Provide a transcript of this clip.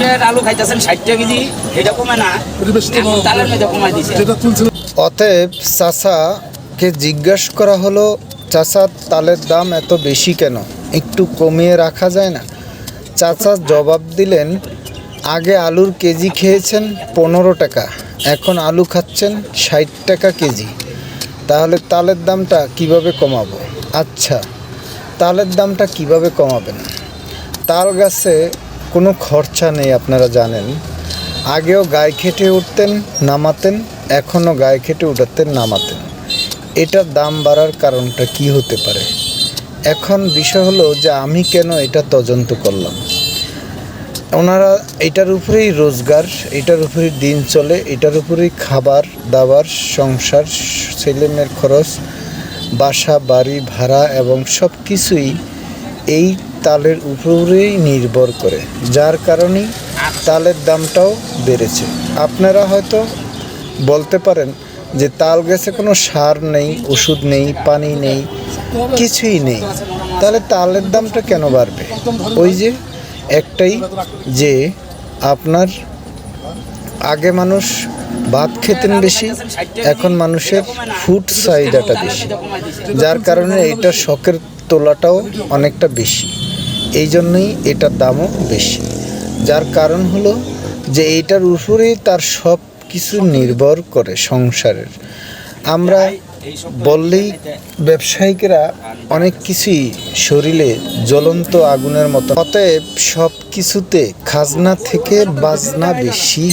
আপনি আলু খাইতেছেন ষাট টাকা কেজি এটা কমে না। তালের মধ্যে কমাই দিছে। অতএব চাচাকে জিজ্ঞাস করা হলো চাচা তালের দাম এত বেশি কেন? একটু কমিয়ে রাখা যায় না? চাচা জবাব দিলেন আগে আলুর কেজি খেয়েছেন পনেরো টাকা এখন আলু খাচ্ছেন ষাট টাকা কেজি। তাহলে তালের দামটা কীভাবে কমাবো? আচ্ছা তালের দামটা কীভাবে কমাবেন? তাল গাছে কোনো খরচা নেই, আপনারা জানেন। আগেও গায়ে খেটে উঠতেন, নামাতেন, এখনও গায়ে খেটে উঠাতেন, নামাতেন। এটার দাম বাড়ার কারণটা কি হতে পারে? এখন বিষয় হলো যে আমি কেন এটা তদন্ত করলাম? ওনারা এটার উপরেই রোজগার, এটার উপরেই দিন চলে, এটার উপরেই খাবার, দাবার, সংসার, ছেলেমেয়ের খরচ, বাসা, বাড়ি, ভাড়া এবং সব কিছুই এই তালের উপরেই নির্ভর করে, যার কারণেই তালের দামটাও বেড়েছে। আপনারা হয়তো বলতে পারেন যে তাল গাছে কোনো সার নেই, ওষুধ নেই, পানি নেই, কিছুই নেই। তাহলে তালের দামটা কেন বাড়বে? ওই যে একটাই যে আপনার আগে মানুষ ভাত খেতেন বেশি, এখন মানুষের ফুড চাহিদাটা বেশি। যার কারণে এটা শখের তোলাটাও অনেকটা বেশি। এই জন্যই এটার দামও বেশি। যার কারণ হলো যে এইটার উপরেই তার সব কিছু নির্ভর করে সংসারের। আমরা বললেই ব্যবসায়িকেরা অনেক কিছুই শরীরে জ্বলন্ত আগুনের মতো। অতএব সব কিছুতে খাজনা থেকে বাজনা বেশি